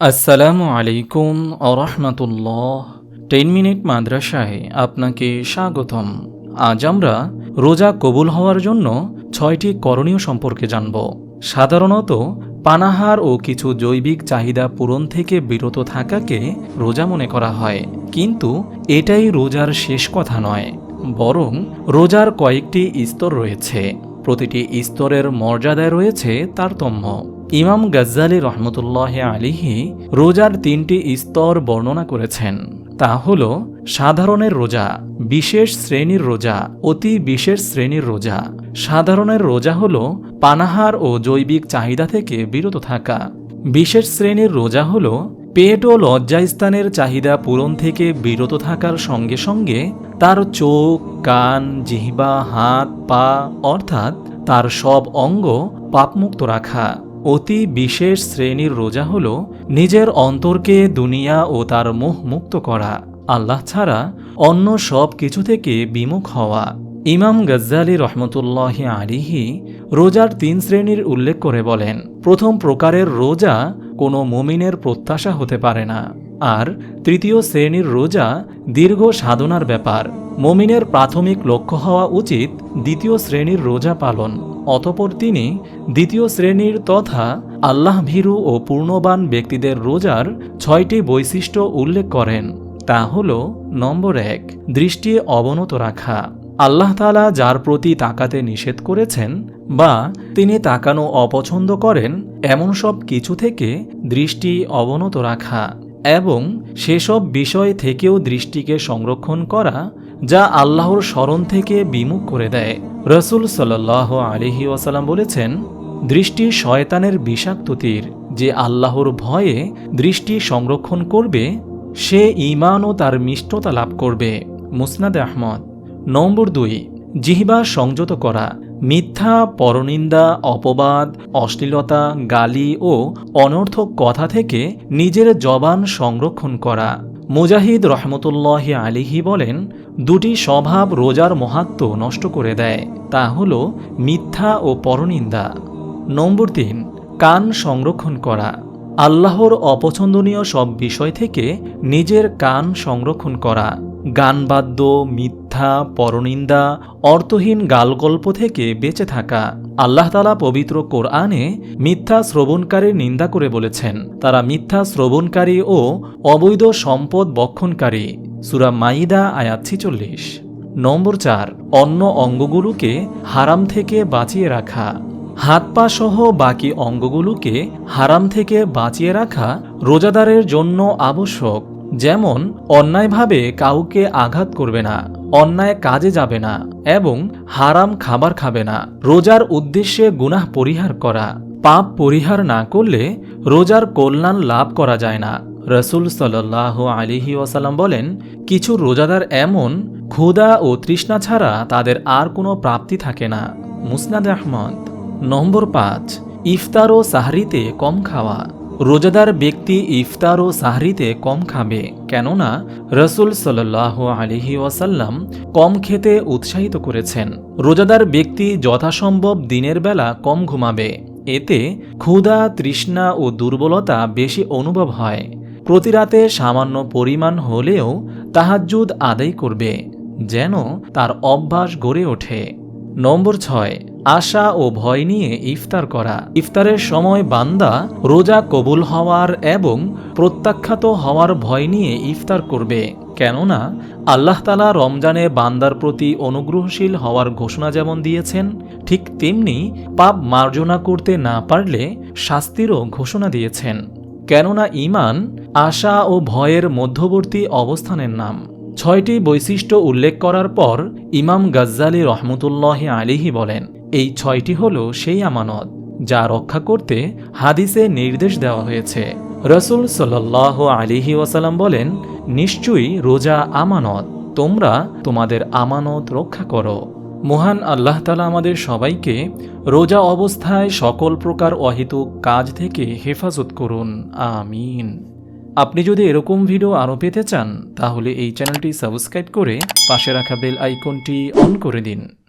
আসসালামু আলাইকুম আরহামতুল্লাহ ten minute মাদ্রাসায় আপনাকে স্বাগতম। আজ আমরা রোজা কবুল হওয়ার জন্য ছয়টি করণীয় সম্পর্কে জানব। সাধারণত পানাহার ও কিছু জৈবিক চাহিদা পূরণ থেকে বিরত থাকাকে রোজা মনে করা হয়। কিন্তু এটাই রোজার শেষ কথা নয়, বরং রোজার কয়েকটি স্তর রয়েছে। প্রতিটি স্তরের মর্যাদায় রয়েছে তারতম্য। ইমাম গজ্জালি রহমতুল্লাহ আলিহি রোজার তিনটি স্তর বর্ণনা করেছেন। তা হল সাধারণের রোজা, বিশেষ শ্রেণির রোজা, অতি বিশেষ শ্রেণির রোজা। সাধারণের রোজা হল পানাহার ও জৈবিক চাহিদা থেকে বিরত থাকা। বিশেষ শ্রেণির রোজা হল পেট ও লজ্জাস্থানের চাহিদা পূরণ থেকে বিরত থাকার সঙ্গে সঙ্গে তার চোখ, কান, জিহ্বা, হাত, পা, অর্থাৎ তার সব অঙ্গ পাপমুক্ত রাখা। অতি বিশেষ শ্রেণির রোজা হল নিজের অন্তরকে দুনিয়া ও তার মোহ মুক্ত করা। আল্লাহ ছাড়া অন্য সব কিছু থেকে বিমুখ হওয়া। ইমাম গজ্জালি রহমতুল্লাহ আলিহি রোজার তিন শ্রেণির উল্লেখ করে বলেন, প্রথম প্রকারের রোজা কোনো মুমিনের প্রত্যাশা হতে পারে না। আর তৃতীয় শ্রেণির রোজা দীর্ঘ সাধনার ব্যাপার। মমিনের প্রাথমিক লক্ষ্য হওয়া উচিত দ্বিতীয় শ্রেণির রোজা পালন। অতপর তিনি দ্বিতীয় শ্রেণির তথা আল্লাহ ভীরু ও পূর্ণবান ব্যক্তিদের রোজার ছয়টি বৈশিষ্ট্য উল্লেখ করেন। তা হল নম্বর এক, দৃষ্টি অবনত রাখা। আল্লাহ তালা যার প্রতি তাকাতে নিষেধ করেছেন বা তিনি তাকানো অপছন্দ করেন, এমন সব কিছু থেকে দৃষ্টি অবনত রাখা। এবং সেসব বিষয় থেকেও দৃষ্টিকে সংরক্ষণ করা, যা আল্লাহর স্মরণ থেকে বিমুখ করে দেয়। রসুল সাল্লাহ আলিহি ওয়াসাল্লাম বলেছেন, দৃষ্টি শয়তানের বিষাক্ত তীর যে আল্লাহর ভয়ে দৃষ্টি সংরক্ষণ করবে, সে ঈমান ও তার মিষ্টতা লাভ করবে। মুসনাদ আহমদ, নম্বর দুই, জিহ্বা সংযত করা। মিথ্যা, পরনিন্দা, অপবাদ, অশ্লীলতা, গালি ও অনর্থক কথা থেকে নিজের জবান সংরক্ষণ করা। মুজাহিদ রহমতুল্লাহ আলিহি বলেন, দুটি স্বভাব রোজার মহাত্ম নষ্ট করে দেয়, তা হল মিথ্যা ও পরনিন্দা। নম্বর তিন, কান সংরক্ষণ করা। আল্লাহর অপছন্দনীয় সব বিষয় থেকে নিজের কান সংরক্ষণ করা। গানবাদ্য, মিথ্যা পরনিন্দা, অর্থহীন গালগল্প থেকে বেঁচে থাকা। আল্লাহ তালা পবিত্র কোরআনে মিথ্যা শ্রবণকারীর নিন্দা করে বলেছেন, তারা মিথ্যা শ্রবণকারী ও অবৈধ সম্পদ বক্ষণকারী। সুরা মাইদা আয়াত ছিচল্লিশ। নম্বর চার, অন্য অঙ্গগুলোকে হারাম থেকে বাঁচিয়ে রাখা। হাত পা সহ বাকি অঙ্গগুলোকে হারাম থেকে বাঁচিয়ে রাখা রোজাদারের জন্য আবশ্যক। যেমন, অন্যায়ভাবে কাউকে আঘাত করবে না। অন্যায় কাজে যাবে না এবং হারাম খাবার খাবে না। রোজার উদ্দেশ্যে গুনাহ পরিহার করা। পাপ পরিহার না করলে রোজার কল্যাণ লাভ করা যায় না। রসুল সাল্লাহ আলিহি ওয়াসাল্লাম বলেন, কিছু রোজাদার এমন ক্ষুদা ও তৃষ্ণা ছাড়া তাদের আর কোনো প্রাপ্তি থাকে না। মুসনাদ আহমদ, নম্বর পাঁচ, ইফতার ও সাহরিতে কম খাওয়া। রোজাদার ব্যক্তি ইফতার ও সাহরিতে কম খাবে, কেননা রসুল সাল্লাহ আলিহি ওয়াসাল্লাম কম খেতে উৎসাহিত করেছেন। রোজাদার ব্যক্তি যথাসম্ভব দিনের বেলা কম ঘুমাবে, এতে ক্ষুধা, তৃষ্ণা ও দুর্বলতা বেশি অনুভব হয়। প্রতি রাতে সামান্য পরিমাণ হলেও তাহাজ্জুদ আদায় করবে, যেন তার অভ্যাস গড়ে ওঠে। নম্বর ছয় আশা ও ভয় নিয়ে ইফতার করা। ইফতারের সময় বান্দা রোজা কবুল হওয়ার এবং প্রত্যাখ্যাত হওয়ার ভয় নিয়ে ইফতার করবে। কেননা, আল্লাহ তালা রমজানে বান্দার প্রতি অনুগ্রহশীল হওয়ার ঘোষণা যেমন দিয়েছেন, ঠিক তেমনি পাপ মার্জনা করতে না পারলে শাস্তিরও ঘোষণা দিয়েছেন। কেননা ইমান আশা ও ভয়ের মধ্যবর্তী অবস্থানের নাম। ছয়টি বৈশিষ্ট্য উল্লেখ করার পর ইমাম গজ্জালি রহমতুল্লাহ আলিহি বলেন এই ছয়টি হল সেই আমানত, যা রক্ষা করতে হাদিসে নির্দেশ দেওয়া হয়েছে। রসুল সাল্লাহ আলিহি ওয়াসাল্লাম বলেন, নিশ্চয়ই রোজা আমানত, তোমরা তোমাদের আমানত রক্ষা করো। মহান আল্লাহ তালা আমাদের সবাইকে রোজা অবস্থায় সকল প্রকার অহেতুক কাজ থেকে হেফাজত করুন। আমিন। আপনি যদি এরকম ভিডিও আরও পেতে চান, তাহলে এই চ্যানেলটি সাবস্ক্রাইব করে পাশে রাখা বেল আইকনটি অন করে দিন।